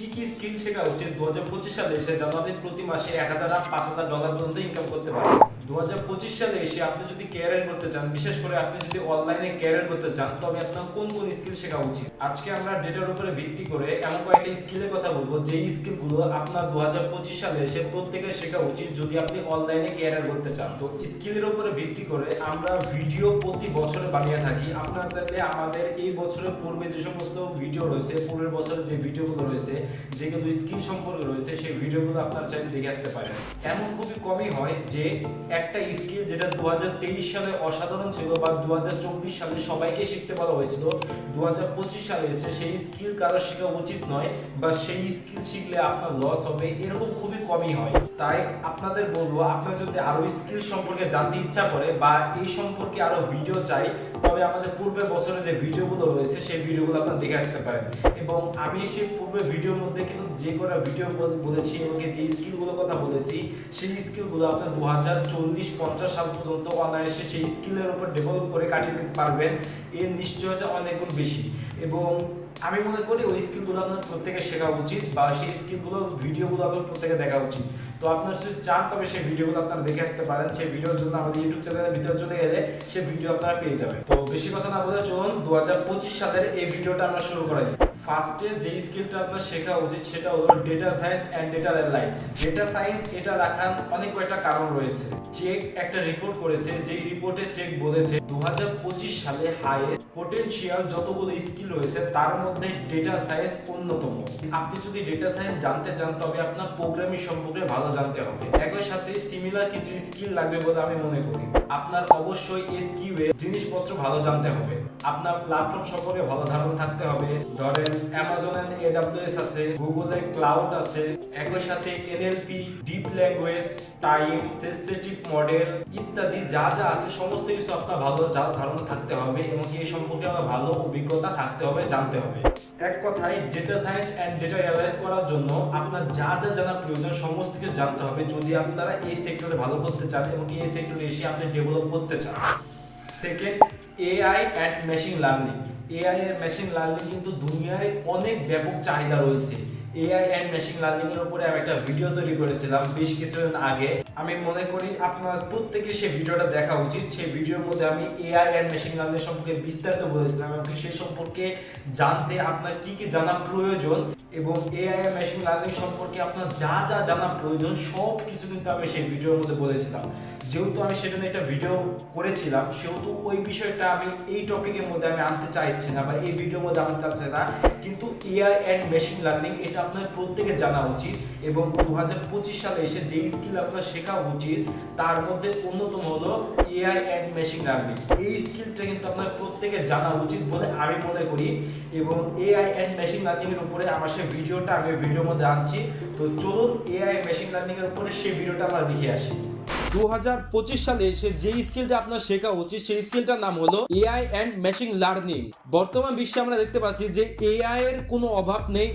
কি কি স্কিল শেখা উচিত? দু হাজার পঁচিশ সালে এসে যেন প্রতি মাসে এক হাজার আর পাঁচ হাজার ডলার পর্যন্ত ইনকাম করতে পারেন দু হাজার পঁচিশ সালে এসে আপনি যদি ক্যারিয়ার করতে চান, বিশেষ করে আপনি যদি অনলাইনে ক্যারিয়ার করতে চান, তবে আপনার কোন কোন স্কিল শেখা উচিত? আজকে আমরা ডেটার উপরে ভিত্তি করে এমন কয়েকটা স্কিলের কথা বলব। যে স্কিলগুলো আপনার দু হাজার পঁচিশ সালে এসে প্রত্যেকের শেখা উচিত যদি আপনি অনলাইনে ক্যারিয়ার করতে চান। তো স্কিলের উপরে ভিত্তি করে আমরা ভিডিও প্রতি বছরে বানিয়ে থাকি। আপনারা চাইলে আমাদের এই বছরের পূর্বে যে সমস্ত ভিডিও রয়েছে, পূর্বের বছরের যে ভিডিওগুলো রয়েছে যেগুলো স্কিল সম্পর্কে রয়েছে, সেই ভিডিওগুলো আপনারা চাইলে দেখে আসতে পারেন। এমন খুবই কমই হয় যে একটা স্কিল যেটা দু সালে অসাধারণ ছিল বা দু সালে সবাইকে শিখতে বলা হয়েছিল দু সালে এসে সেই স্কিল কারও শেখা উচিত নয় বা সেই স্কিল শিখলে আপনার লস হবে, এরকম খুবই কমই হয়। তাই আপনাদের বলব, আপনার যদি আরও স্কিল সম্পর্কে জানতে ইচ্ছা করে বা এই সম্পর্কে আরও ভিডিও চাই, তবে আমাদের পূর্বের বছরে যে ভিডিওগুলো রয়েছে, সেই ভিডিওগুলো আপনারা দেখে আসতে পারেন। এবং আমি সেই পূর্বের ভিডিওর মধ্যে কিন্তু যে কটা ভিডিও বলেছি এবং যে স্কিলগুলোর কথা বলেছি, সেই স্কিলগুলো আপনি দু হাজার চল্লিশ পঞ্চাশ সাল পর্যন্ত অনায়াসে সেই স্কিলের উপর ডেভেলপ করে কাটিয়ে দিতে পারবেন। এর নিশ্চয়তা অনেক বেশি। এবং আমি মনে করি ওই স্কিলগুলো আপনার প্রত্যেকের শেখা উচিত বা সেই স্কিলগুলো, ভিডিওগুলো আপনার প্রত্যেকে দেখা উচিত। তো আপনার যদি চান, তবে সেই ভিডিওগুলো আপনারা দেখে আসতে পারেন। সেই ভিডিওর জন্য আমাদের ইউটিউব চ্যানেলের ভিতরে চলে গেলে সেই ভিডিও আপনারা পেয়ে যাবেন। তো বেশি কথা না বলে চলুন দু সালের এই ভিডিওটা আমরা শুরু করা যাক ফার্স্টে যে স্কিলটা আপনার শেখা উচিত, সেটা হলো data science and data analyse data science এটা রাখার অনেক কয়েকটা কারণ রয়েছে। চেক একটা রিপোর্ট করেছে, যেই রিপোর্টে চেক বলেছে দু হাজার পঁচিশ সালে হাইয়েস্ট পোটেনশিয়াল যতগুলো স্কিল রয়েছে, তার মধ্যে ডেটা সায়েন্স অন্যতম। আপনি যদি ডেটা সায়েন্স জানতে চান, তবে আপনার প্রোগ্রামিং সম্পর্কে ভালো জানতে হবে। একই সাথে সিমিলার কিছু স্কিল লাগবে বলে আমি মনে করি। আপনার অবশ্যই এসকিউ এর জিনিসপত্র ভালো জানতে হবে। আপনার প্ল্যাটফর্ম সম্পর্কে ভালো ধারণা থাকতে হবে। ধরেন অ্যামাজনের এডাব্লিউএস আছে গুগলের ক্লাউড আছে, একই সাথে NLP deep language time sensitive model ইত্যাদি যা যা আছে, সমস্ত কিছু আপনার ভালো ধারণা থাকতে হবে এবং এই সম্পর্কে আমার ভালো অভিজ্ঞতা থাকতে হবে, জানতে হবে। এক কথায় data science and data analyse করার জন্য আপনার যা যা জানা প্রয়োজন সমস্ত কিছু জানতে হবে যদি আপনারা এই সেক্টরে ভালো করতে চান এবং এই সেক্টরে এসে আপনি ডেভেলপ করতে চান। Second AI and machine learning AI এর মেশিন লার্নিং কিন্তু দুনিয়ায় অনেক ব্যাপক চাহিদা রয়েছে। এআই অ্যান্ড মেশিন লার্নিং এর উপরে আমি একটা ভিডিও তৈরি করেছিলাম বেশ কিছুদিন আগে। আমি মনে করি আপনার প্রত্যেকে সেই ভিডিওটা দেখা উচিত। সেই ভিডিওর মধ্যে আমি এআই অ্যান্ড মেশিন লার্নিং সম্পর্কে বিস্তারিত বলেছিলাম এবং সেই সম্পর্কে জানতে আপনার কি কি জানা প্রয়োজন এবং এআই মেশিন লার্নিং সম্পর্কে আপনার যা যা জানা প্রয়োজন সব কিছু কিন্তু আমি সেই ভিডিওর মধ্যে বলেছিলাম। যেহেতু আমি সেটা একটা ভিডিও করেছিলাম, সেহেতু ওই বিষয়টা আমি এই টপিকের মধ্যে আমি আনতে চাইছি না বা এই ভিডিওর মধ্যে আনতে চাচ্ছি না। কিন্তু এআই অ্যান্ড মেশিন লার্নিং এটা আপনার প্রত্যেকে জানা উচিত এবং দু হাজার পঁচিশ সালে এসে যে স্কিল আপনার শেখা উচিত, তার মধ্যে অন্যতম হলো এআই অ্যান্ড মেশিন লার্নিং এই স্কিলটা কিন্তু আপনার প্রত্যেকে জানা উচিত বলে আমি মনে করি এবং এআই অ্যান্ড মেশিন লার্নিং এর উপরে আমার সেই ভিডিওটা আমি ভিডিওর মধ্যে আনছি। তো চলুন এআই মেশিন লার্নিং এর উপরে সেই ভিডিওটা আমরা দেখে আসি। দু হাজার পঁচিশ সালে এসে যে স্কিলটা আপনার শেখা উচিত, সেই স্কিলটার নাম হলো এআই অ্যান্ড মেশিন লার্নিং বর্তমান বিশ্বে আমরা দেখতে পাচ্ছি যে এআই এর কোনো অভাব নেই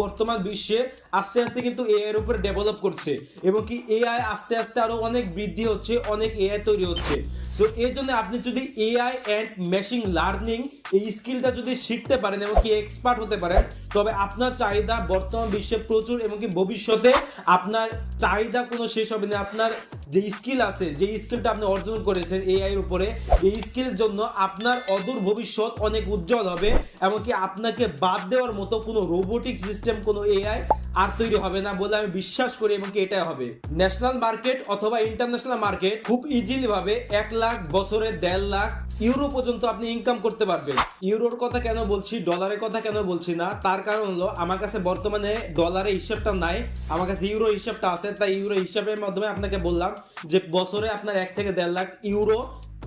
বর্তমান বিশ্বে আস্তে আস্তে কিন্তু এআই এর উপরে ডেভেলপ করছে এবং কি এআই আস্তে আস্তে অনেক বৃদ্ধি হচ্ছে, অনেক এআই তৈরি হচ্ছে। সো এই জন্য আপনি যদি এআই অ্যান্ড মেশিন লার্নিং এই স্কিলটা যদি শিখতে পারেন এবং কি এক্সপার্ট হতে পারেন, তবে আপনার চাহিদা বর্তমান বিশ্বে প্রচুর এবং কি ভবিষ্যতে আপনার চাহিদা কোনো শেষ হবে না, আপনার যে স্কিল আছে, যে স্কিলটা আপনি অর্জন করেছেন এআই এর উপরে, এই স্কিলের জন্য আপনার অদূর ভবিষ্যৎ অনেক উজ্জ্বল হবে, এমনকি আপনাকে বাদ দেওয়ার মতো কোনো রোবোটিক সিস্টেম কোনো এআই আর তৈরি হবে না বলে আমি বিশ্বাস করি, এবং কি এটাই হবে। ন্যাশনাল মার্কেট অথবা ইন্টারন্যাশনাল মার্কেট খুব ইজিলি ভাবে এক লাখ বছরে দেড় লাখ ইউরো পর্যন্ত আপনি ইনকাম করতে পারবেন। ইউরোর কথা কেন বলছি, ডলারের কথা কেন বলছি না, তার কারণ হলো আমার কাছে বর্তমানে ডলারের হিসাবটা নাই, আমার কাছে ইউরো হিসাবটা আছে, তাই ইউরো হিসাবের মাধ্যমে আপনাকে বললাম যে বছরে আপনার এক থেকে দেড় লাখ ইউরো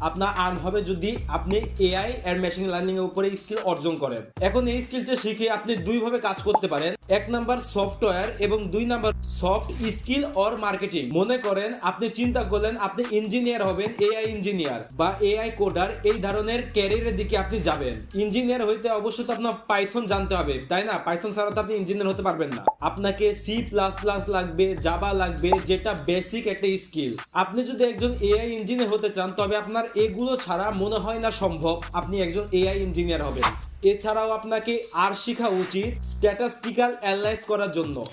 আপনার আর্ন হবে যদি আপনি এআই এর মেশিন লার্নিং এর উপরে স্কিল অর্জন করেন। এখন এই স্কিলটা শিখে আপনি দুইভাবে কাজ করতে পারেন। এক নাম্বার সফটওয়্যার এবং দুই number soft skill or marketing মনে করেন আপনি চিন্তা করলেন আপনি ইঞ্জিনিয়ার হবেন এআই ইঞ্জিনিয়ার বা এআই কোডার এই ধরনের ক্যারিয়ারের দিকে আপনি যাবেন। ইঞ্জিনিয়ার হইতে অবশ্যই তো আপনার পাইথন জানতে হবে, তাই না? পাইথন ছাড়া তো আপনি ইঞ্জিনিয়ার হতে পারবেন না। আপনাকে সি প্লাস প্লাস লাগবে জাবা লাগবে, যেটা বেসিক একটা স্কিল আপনি যদি একজন এআই ইঞ্জিনিয়ার হতে চান, তবে আপনার এগুলো ছাড়া মনে হয় না সম্ভব। আপনি একজন এআই ইঞ্জিনিয়ার হবেন। এছাড়াও আপনাকে আর শেখা উচিত স্ট্যাটাস্টিক্যাল অ্যানালাইজ করার জন্য।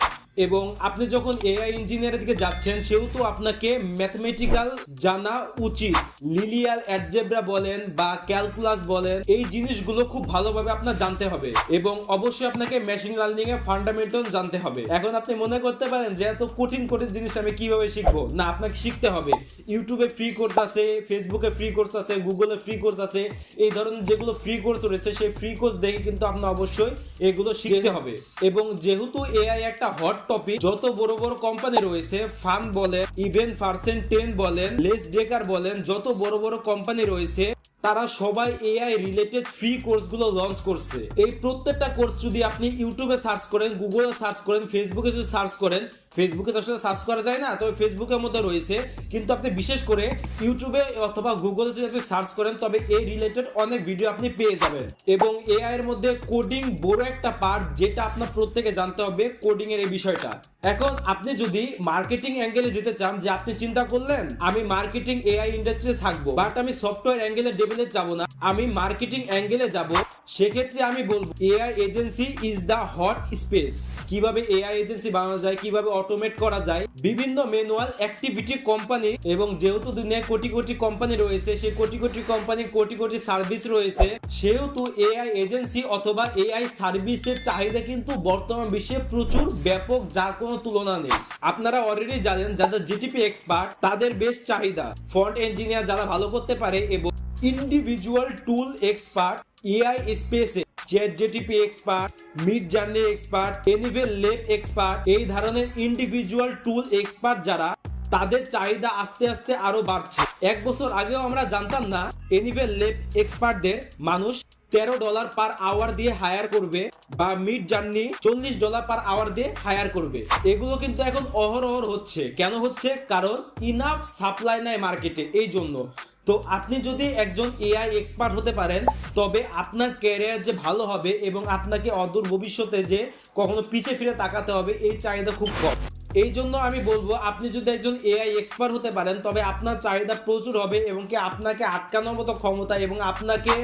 এবং আপনি যখন এআই ইঞ্জিনিয়ারের দিকে যাচ্ছেন সেহেতু আপনাকে ম্যাথমেটিক্যাল জানা উচিত। লিনিয়ার অ্যালজেব্রা বলেন বা ক্যালকুলাস বলেন এই জিনিসগুলো খুব ভালোভাবে আপনার জানতে হবে এবং অবশ্যই আপনাকে মেশিন লার্নিং এর ফান্ডামেন্টাল জানতে হবে। এখন আপনি মনে করতে পারেন যে এত কঠিন কঠিন জিনিস আমি কীভাবে শিখব? না আপনাকে শিখতে হবে। ইউটিউবে ফ্রি কোর্স আছে ফেসবুকে ফ্রি কোর্স আছে গুগলে ফ্রি কোর্স আছে এই ধরনের যেগুলো ফ্রি কোর্স রয়েছে সেই ফ্রি কোর্স দেখে কিন্তু আপনার অবশ্যই এগুলো শিখতে হবে। এবং যেহেতু এআই একটা হট টপিক যত বড় বড় কোম্পানি রয়েছে ফান বলেন ইভেন পার্সেন্ট টেন বলেন লেস ডেকার বলেন, যত বড় বড় কোম্পানি রয়েছে, তারা সবাই এআই রিলেটেড ফ্রি কোর্সগুলো লঞ্চ করছে। এই প্রত্যেকটা কোর্স যদি আপনি ইউটিউবে সার্চ করেন গুগলে সার্চ করেন ফেসবুকে যদি সার্চ করেন ফেসবুকে তো আসলে সার্চ করা যায় না তবে ফেসবুকের মধ্যে রয়েছে। কিন্তু আপনি বিশেষ করে ইউটিউবে অথবা গুগলে যদি আপনি সার্চ করেন, তবে এই রিলেটেড অনেক ভিডিও আপনি পেয়ে যাবেন। এবং এআই এর মধ্যে কোডিং বড় একটা পার্ট যেটা আপনার প্রত্যেকে জানতে হবে কোডিং এর এই বিষয়টা। এখন আপনি যদি মার্কেটিং অ্যাঙ্গেলে যেতে চান, যে আপনি চিন্তা করলেন, আমি মার্কেটিং এআই ইন্ডাস্ট্রিতে থাকব বাট আমি সফটওয়্যার অ্যাঙ্গেলে ডেভেলপ যাব না, আমি মার্কেটিং অ্যাঙ্গেলে যাব, সেক্ষেত্রে আমি বলব AI agency is the hot space কীভাবে এআই এজেন্সি বানানো যায়, কীভাবে অটোমেট করা যায়। বিভিন্ন ম্যানুয়াল অ্যাক্টিভিটি কোম্পানি এবং যেহেতু দুনিয়ায় কোটি কোটি কোম্পানি রয়েছে, সেই কোটি কোটি কোম্পানি কোটি কোটি সার্ভিস রয়েছে, সেহেতু এআই এজেন্সি অথবা এআই সার্ভিসের চাহিদা কিন্তু বর্তমান বিশ্বে প্রচুর ব্যাপক, যার কোনো তুলনা নেই। আপনারা অলরেডি জানেন, যাদের জিটিপি এক্সপার্ট তাদের বেশ চাহিদা। ফ্রন্ট ইঞ্জিনিয়ার যারা ভালো করতে পারে এবং ইন্ডিভিজুয়াল টুল এক্সপার্ট এআই স্পেসে চ্যাট জিটিপি এক্সপার্ট মিড জার্নি এক্সপার্ট এনিভেল লেপ এক্সপার্ট এই ধরনের ইন্ডিভিজুয়াল টুল এক্সপার্ট যারা, তাদের চাহিদা আস্তে আস্তে আরও বাড়ছে। এক বছর আগেও আমরা জানতাম না এনিভেল লেপ এক্সপার্টদের মানুষ তেরো ডলার পার আওয়ার দিয়ে হায়ার করবে বা মিড জার্নি চল্লিশ ডলার পার আওয়ার দিয়ে হায়ার করবে। এগুলো কিন্তু এখন অহরহর হচ্ছে। কেন হচ্ছে? কারণ ইনাফ সাপ্লাই নাই মার্কেটে এই জন্য তো আপনি যদি একজন এআই এক্সপার্ট হতে পারেন, তবে আপনার ক্যারিয়ার যে ভালো হবে এবং আপনাকে অদূর ভবিষ্যতে যে কখনো পিছে ফিরে তাকাতে হবে, এই চাহিদা খুব কম। এই জন্য আমি বলব, আপনি যদি একজন এআই এক্সপার্ট হতে পারেন, তবে আপনার চাহিদা প্রচুর হবে এবং কি আপনাকে আটকানোর মতো ক্ষমতা এবং আপনাকে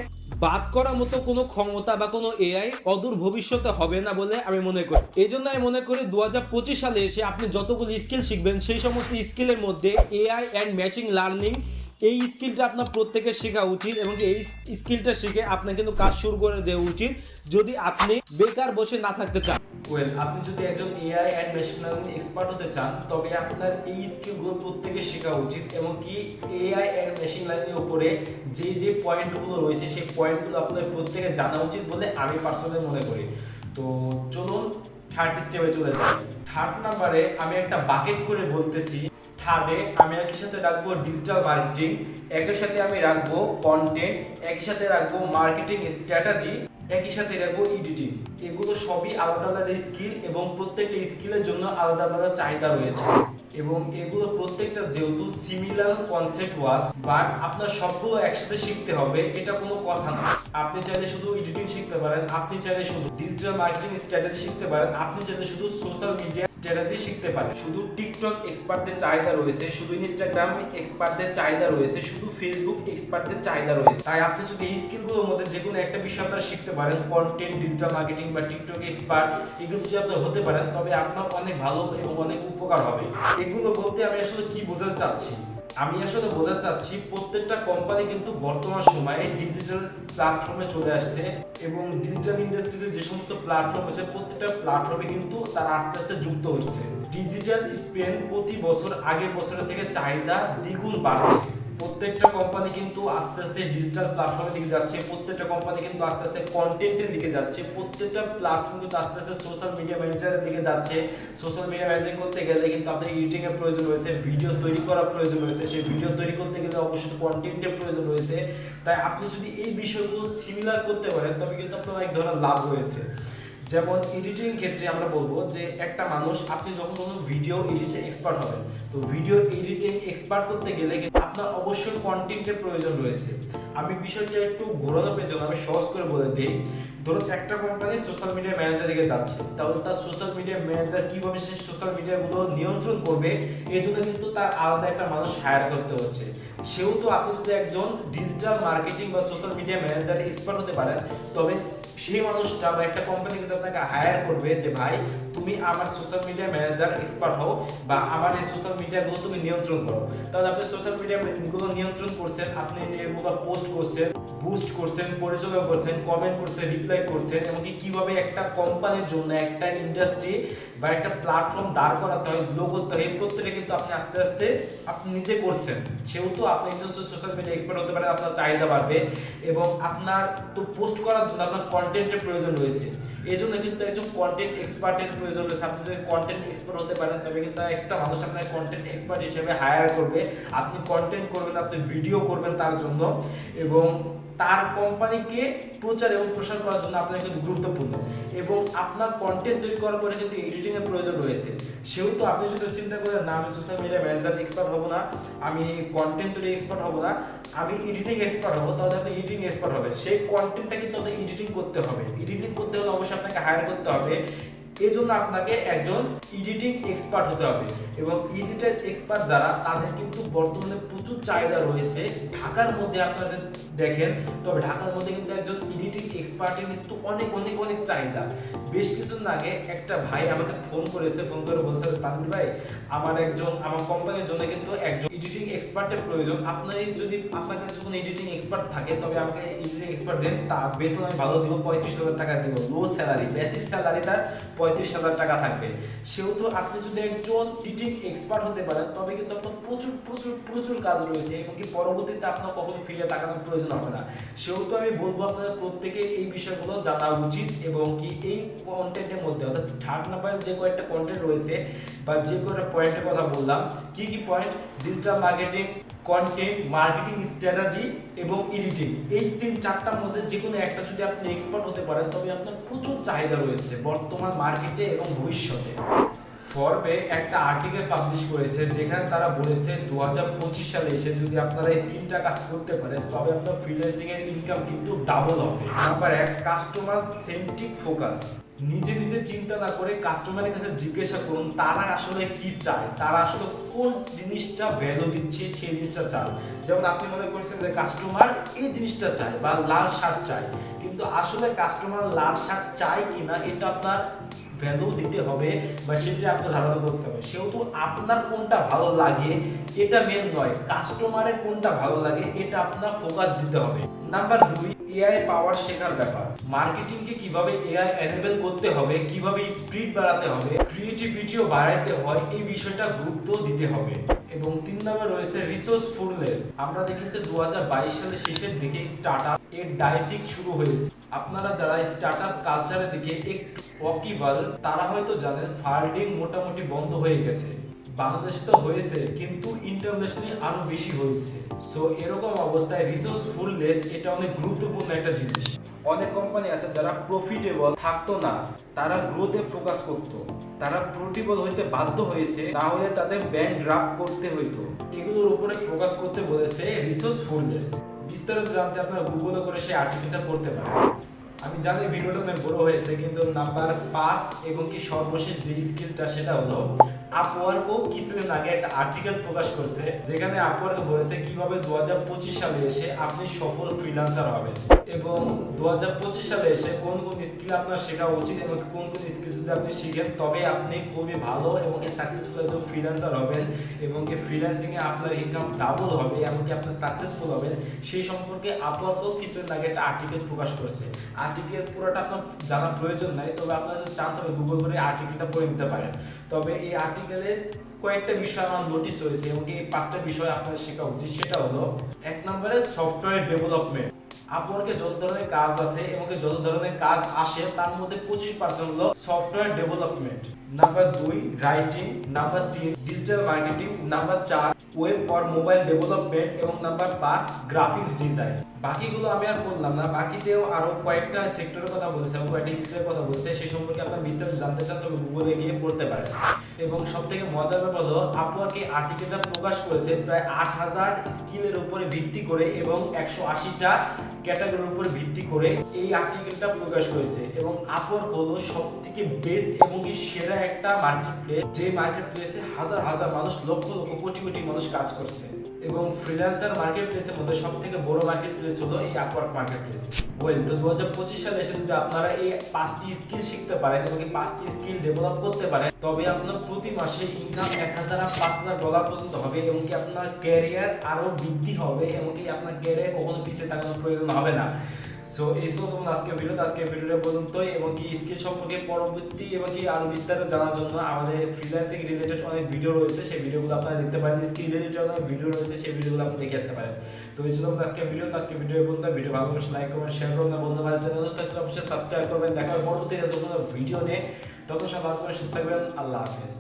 বাদ করার মতো কোনো ক্ষমতা বা কোনো এআই অদূর ভবিষ্যতে হবে না বলে আমি মনে করি। এই জন্য আমি মনে করি দু হাজার পঁচিশ সালে এসে আপনি যতগুলো স্কিল শিখবেন, সেই সমস্ত স্কিলের মধ্যে এআই অ্যান্ড মেশিন লার্নিং এই স্কিলটা আপনার প্রত্যেকের শেখা উচিত এবং এই স্কিলটা শিখে আপনার কিন্তু কাজ শুরু করে দেওয়া উচিত যদি আপনি বেকার বসে না থাকতে চান। ওয়েল আপনি যদি একজন AI and machine learning expert হতে চান, তবে আপনার এই স্কিলগুলো প্রত্যেকে শেখা উচিত এবং কি এআই অ্যান্ড মেশিন লার্নিং উপরে যে যে পয়েন্টগুলো রয়েছে, সেই পয়েন্টগুলো আপনার প্রত্যেকে জানা উচিত বলে আমি পার্সোনালি মনে করি। তো চলুন থার্ড স্টেপে চলে যাই। থার্ড নাম্বারে আমি একটা বাকেট করে বলতেছি। থার্ডে আমি একই সাথে রাখব ডিজিটাল মার্কেটিং একই সাথে আমি রাখব কন্টেন্ট একই সাথে রাখব মার্কেটিং স্ট্র্যাটেজি একই সাথে রাখব এডিটিং এগুলো সবই আলাদা আলাদা স্কিল এবং প্রত্যেকটা স্কিলের জন্য আলাদা আলাদা চাহিদা রয়েছে। এবং এগুলো প্রত্যেকটা যেহেতু সিমিলার কনসেপ্ট ওয়াজ বাট আপনার সবগুলো একসাথে শিখতে হবে, এটা কোনো কথা না। আপনি চাইলে শুধু এডিটিং শিখতে পারেন, আপনি চাইলে শুধু ডিজিটাল মার্কেটিং স্ট্র্যাটেজি শিখতে পারেন, আপনি চাইলে শুধু সোশ্যাল মিডিয়া স্ট্র্যাটেজি শিখতে পারে। শুধু টিকটক এক্সপার্টদের চাহিদা রয়েছে, শুধু ইনস্টাগ্রাম এক্সপার্টদের চাহিদা রয়েছে, শুধু ফেসবুক এক্সপার্টদের চাহিদা রয়েছে। তাই আপনি যদি এই স্কিলগুলোর মধ্যে যে কোনো একটা বিষয় আপনারা শিখতে পারেন কন্টেন্ট ডিজিটাল মার্কেটিং বা টিকটক এক্সপার্ট এগুলো যদি আপনি হতে পারেন, তবে আপনার অনেক ভালো এবং অনেক উপকার হবে। এগুলো বলতে আমি আসলে কি বোঝাতে চাচ্ছি? আমি আসলে বোঝাতে চাচ্ছি, প্রত্যেকটা কোম্পানি কিন্তু বর্তমান সময়ে ডিজিটাল প্ল্যাটফর্মে চলে আসছে এবং ডিজিটাল ইন্ডাস্ট্রিতে যে সমস্ত প্ল্যাটফর্ম আছে, প্রত্যেকটা প্ল্যাটফর্মে কিন্তু তারা আস্তে আস্তে যুক্ত হচ্ছে। ডিজিটাল স্পেন প্রতি বছর আগের বছরের থেকে চাহিদা দ্বিগুণ বাড়ছে। প্রত্যেকটা কোম্পানি কিন্তু আস্তে আস্তে ডিজিটাল প্ল্যাটফর্মের দিকে যাচ্ছে, প্রত্যেকটা কোম্পানি কিন্তু আস্তে আস্তে কন্টেন্টের দিকে যাচ্ছে, প্রত্যেকটা প্ল্যাটফর্ম কিন্তু আস্তে আস্তে সোশ্যাল মিডিয়া ম্যানেজারের দিকে যাচ্ছে। সোশ্যাল মিডিয়া ম্যানেজিং করতে গেলে কিন্তু আপনার এডিটিং এর প্রয়োজন রয়েছে ভিডিও তৈরি করার প্রয়োজন রয়েছে, সেই ভিডিও তৈরি করতে গেলে অবশ্যই কন্টেন্টের প্রয়োজন রয়েছে। তাই আপনি যদি এই বিষয়গুলো সিমিলার করতে পারেন, তবে কিন্তু আপনার অনেক ধরনের লাভ রয়েছে। যেমন এডিটিং ক্ষেত্রে আমরা বলব যে একটা মানুষ, আপনি যখন কোনো ভিডিও এডিটিং এক্সপার্ট হবেন, তো ভিডিও এডিটিং এক্সপার্ট করতে গেলে আপনার অবশ্যই কন্টেন্টের প্রয়োজন রয়েছে। আমি বিষয়টা একটু ঘোরানো পেছনে আমি সহজ করে বলে দিই। ধরুন একটা কোম্পানি সোশ্যাল মিডিয়া ম্যানেজার দিকে যাচ্ছে, তাহলে তার সোশ্যাল মিডিয়া ম্যানেজার কীভাবে সেই সোশ্যাল মিডিয়াগুলো নিয়ন্ত্রণ করবে? এই জন্য কিন্তু তার আলাদা একটা মানুষ হায়ার করতে হচ্ছে। সেহেতু আপনি যদি একজন ডিজিটাল মার্কেটিং বা সোশ্যাল মিডিয়া ম্যানেজার এক্সপার্ট হতে পারেন, তবে সেই মানুষটা বা একটা কোম্পানি কিন্তু আপনাকে হায়ার করবে যে, ভাই, তুমি আমার সোশ্যাল মিডিয়া ম্যানেজার এক্সপার্ট হও বা আমার এই সোশ্যাল মিডিয়াগুলো তুমি নিয়ন্ত্রণ করো। তাহলে আপনি সোশ্যাল মিডিয়া গুলো নিয়ন্ত্রণ করছেন, আপনি এগুলো পোস্ট করছেন বুস্ট করছেন পরিচালনা করছেন কমেন্ট করছেন রিপ্লাই করছেন, এমনকি কীভাবে একটা কোম্পানির জন্য একটা ইন্ডাস্ট্রি বা একটা প্ল্যাটফর্ম দাঁড় করাতে হয় গ্লো করতে হয়, এই প্রত্যেকটা কিন্তু আপনি আস্তে আস্তে আপনি নিজে করছেন। সেহেতু আপনি একজন সোশ্যাল মিডিয়া এক্সপার্ট হতে পারেন, আপনার চাহিদা বাড়বে এবং আপনার তো পোস্ট করার জন্য আপনার কন্টেন্টের প্রয়োজন রয়েছে। এই জন্য কিন্তু একজন কন্টেন্ট এক্সপার্টের প্রয়োজন রয়েছে। আপনি যদি কন্টেন্ট এক্সপার্ট হতে পারেন, তবে কিন্তু একটা মানুষ আপনার কন্টেন্ট এক্সপার্ট হিসেবে হায়ার করবে। আপনি কন্টেন্ট করবেন, আপনি ভিডিও করবেন তার জন্য। এবং তার কোম্পানিকে প্রচার এবং প্রসার করার জন্য আপনার কিন্তু গুরুত্বপূর্ণ। এবং আপনার কন্টেন্ট তৈরি করার পরে কিন্তু এডিটিং এর প্রয়োজন রয়েছে। সেহেতু আপনি যদি চিন্তা করেন, না, আমি সোশ্যাল মিডিয়া ম্যানেজার এক্সপার্ট হব না, আমি কন্টেন্ট তৈরি এক্সপার্ট হব না, আমি এডিটিং এক্সপার্ট হব, তাহলে আপনি এডিটিং এক্সপার্ট হবে। সেই কন্টেন্টটা কিন্তু আপনাকে এডিটিং করতে হবে। এডিটিং করতে হলে অবশ্যই আপনাকে হায়ার করতে হবে। এই জন্য আপনাকে একজন এডিটিং এক্সপার্ট হতে হবে। এবং এডিটার এক্সপার্ট যারা, তাদের কিন্তু বর্তমানে প্রচুর চাহিদা রয়েছে। ঢাকার মধ্যে আপনারা দেখেন, তবে ঢাকার মধ্যে কিন্তু একজন এক্সপার্টের কিন্তু অনেক অনেক অনেক চাহিদা। বেশ কিছুদিন আগে একটা ভাই আমাকে ফোন করেছে ফোন করে বলছে ভাই, আমার একজন, আমার কোম্পানির জন্য কিন্তু একজন এডিটিং এক্সপার্টের প্রয়োজন। আপনার যদি আপনার কাছে কোনো এডিটিং এক্সপার্ট থাকে, তবে আমাকে এডিটিং এক্সপার্ট দেন, তার বেতন আমি ভালো দিব, পঁয়ত্রিশ হাজার টাকা দিব। লো স্যালারি বেসিক স্যালারি তার পঁয়ত্রিশ হাজার টাকা থাকবে। সেহেতু আপনি যদি একজন এডিটিং এক্সপার্ট হতে পারেন, তবে কিন্তু আপনার প্রচুর প্রচুর প্রচুর কাজ রয়েছে এবং কি পরবর্তীতে আপনার কখনো ফিরে তাকানোর প্রয়োজন হবে না। সেহেতু আমি বলব আপনাদের প্রত্যেকে এই বিষয়গুলো জানা উচিত এবং কি এই কন্টেন্টের মধ্যে, অর্থাৎ থার্ড নাম্বারে যে কয়েকটা কন্টেন্ট রয়েছে বা যে কয়েকটা পয়েন্টের কথা বললাম, কি কি point digital marketing content marketing strategy এবং এডিটিং এই তিন চারটার মধ্যে যে কোনো একটা যদি আপনি এক্সপার্ট হতে পারেন, তবে আপনার প্রচুর চাহিদা রয়েছে বর্তমান মার্কেটে এবং ভবিষ্যতে। ফর্বে একটা আর্টিকেল পাবলিশ করেছে, যেখানে তারা বলেছে দু সালে এসে যদি আপনারা এই তিনটা কাজ করতে পারেন, তবে আপনার ফ্রিল্যান্সিং এর ইনকাম কিন্তু ডাবল হবে। নাম্বার এক কাস্টমার সেন্ট্রিক ফোকাস নিজে নিজে চিন্তা না করে কাস্টমারের কাছে জিজ্ঞাসা করুন, তারা আসলে কি চায়? তারা আসলে কোন জিনিসটা ভ্যালু দিচ্ছে, সেই জিনিসটা চায় যেমন আপনি মনে করছেন যে কাস্টমার এই জিনিসটা চায় বা লাল শার্ট চায়, কিন্তু আসলে কাস্টমার লাল শার্ট চায় কিনা, এটা আপনার ভ্যালু দিতে হবে বা সেটা আপনার ধারণা করতে হবে। সেহেতু আপনার কোনটা ভালো লাগে, এটা মেন নয়। কাস্টমারের কোনটা ভালো লাগে, এটা আপনার ফোকাস দিতে হবে। নাম্বার দুই এআই পাওয়ার শেখার ব্যাপার। মার্কেটিংকে কীভাবে এআই এনেবল করতে হবে, কীভাবে স্পিড বাড়াতে হবে ক্রিয়েটিভিটিও বাড়াইতে হয়, এই বিষয়টা গুরুত্ব দিতে হবে। এবং তিন নম্বরে রয়েছে রিসোর্সফুলনেস আমরা দেখেছি দু সালের শেষের দিকে স্টার্টআপ এর ডাইফিক শুরু হয়েছে। আপনারা যারা স্টার্টআপ কালচারের দিকে একটু ওয়াকিবল তারা হয়তো জানেন ফান্ডিং মোটামুটি বন্ধ হয়ে গেছে। বাংলাদেশে তো হয়েছে, কিন্তু ইন্টারন্যাশনালি আরও বেশি হয়েছে। সো এরকম অবস্থায় রিসোর্সফুলনেস এটা অনেক গুরুত্বপূর্ণ একটা জিনিস। অনেক কোম্পানি আছে যারা প্রফিটেবল থাকতো না, তারা গ্রোথে ফোকাস করত, তারা প্রফিটেবল হইতে বাধ্য হয়েছে, তাহলে তাদের ব্যাংক ড্রাফ করতে হইতো। এগুলোর উপরে ফোকাস করতে বলেছে রিসোর্স ফুলনেস বিস্তারিত জানতে আপনারা গুগলে করে সেই আর্টিকেলটা পড়তে পারেন। আমি জানি ভিডিওটা অনেক বড় হয়েছে, কিন্তু নাম্বার পাঁচ এবং কি সর্বশেষ যে স্কিলটা সেটা হলো আপওয়ার্কও কিছুদিন আগে একটা আর্টিকেল প্রকাশ করছে, যেখানে আপওয়ার্ক বলেছে কীভাবে দু সালে এসে আপনি সফল ফ্রিল্যান্সার হবেন এবং দু সালে এসে কোন কোন স্কিল আপনার শেখা উচিত এবং কোন কোন স্কিল যদি আপনি শিখেন, তবে আপনি খুবই ভালো এবং সাকসেসফুল একজন ফ্রিল্যান্সার হবেন এবং কি ফ্রিল্যান্সিং এ আপনার ইনকাম ডাবল হবে এমনকি আপনার সাকসেসফুল হবেন, সেই সম্পর্কে আপওয়ার্কও কিছুদিন আগে একটা আর্টিকেল প্রকাশ করছে। আর্টিকেল পুরোটা আপনার জানার প্রয়োজন নাই, তবে আপনারা যদি চান তবে গুগল করে আর্টিকেলটা পড়ে নিতে পারেন। তবে এই আর্টিকেলে কয়েকটা বিষয় আমার নোটিস হয়েছে এবং এই পাঁচটা বিষয় আপনার শেখা উচিত, সেটা হলো, এক নম্বরে সফটওয়্যার ডেভেলপমেন্ট যত ধরনের কাজ আছে এবং যত ধরনের কাজ আসে, তার মধ্যে পঁচিশ পার্সেন্ট হলো সফটওয়্যার ডেভেলপমেন্ট নাম্বার দুই রাইটিং নাম্বার তিন ডিজিটাল মার্কেটিং নাম্বার চার ওয়েব ফর মোবাইল ডেভেলপমেন্ট এবং নাম্বার পাঁচ গ্রাফিক্স ডিজাইন বাকিগুলো আমি আর বললাম না, বাকিতেও আরও কয়েকটা সেক্টরের কথা বলছে এবং কয়েকটা স্কিলের কথা বলছে সেই সম্পর্কে আপনার বিস্তারিত জানতে চান তবে গুগলে গিয়ে পড়তে পারেন। এবং সব থেকে মজার ব্যাপার হলো আপুয়াকে আর্টিকেলটা প্রকাশ করেছে প্রায় আট হাজার স্কিলের উপরে ভিত্তি করে এবং একশো আশিটা ক্যাটাগরির উপর ভিত্তি করে এই আর্টিকেলটা প্রকাশ করেছে। এবং আপওয়ার্ক হলো সব থেকে বেস্ট এবং কি সেরা একটা মার্কেট প্লেস যে মার্কেট প্লেসে হাজার হাজার মানুষ লক্ষ লক্ষ কোটি কোটি মানুষ কাজ করছে। এবং ফ্রিল্যান্সার মার্কেট প্লেসের মধ্যে সব থেকে বড় মার্কেট প্লেস হলো এই আপওয়ার্ক মার্কেট প্লেস ওয়েল তো দু হাজার পঁচিশ সালে এসে যদি আপনারা এই পাঁচটি স্কিল শিখতে পারেন এবং এই পাঁচটি স্কিল ডেভেলপ করতে পারেন, তবে আপনার প্রতি মাসে ইনকাম এক হাজার আর পাঁচ হাজার ডলার পর্যন্ত হবে এবং কি আপনার ক্যারিয়ার আরও বৃদ্ধি হবে এবং কি আপনার ক্যারিয়ার কখনো পিছিয়ে থাকার প্রয়োজন হবে না। সো এই ছিল তোমার আজকে ভিডিও আজকে ভিডিওটা পর্যন্তই, এবং কি স্কিল সম্পর্কে পরবর্তী এবং কি আরও বিস্তারিত জানার জন্য আমাদের ফ্রিল্যান্সিং রিলেটেড অনেক ভিডিও রয়েছে, সেই ভিডিওগুলো আপনারা দেখতে পারেন স্কিল রিলেটেড অনেক ভিডিও রয়েছে, সেই ভিডিওগুলো আপনি দেখে আসতে পারেন। তো এই ছিল আজকে ভিডিও আজকে ভিডিও পর্যন্ত ভিডিও ভালো লাইক করবেন শেয়ার করবেন বন্ধু বান্ধবের চ্যানেল থাকলে অবশ্যই সাবস্ক্রাইব করবেন। দেখা হবে পরবর্তী যত কোনো ভিডিও নিয়ে। তত সব ভালো করে সুস্থ থাকবেন, আল্লাহ হাফেজ।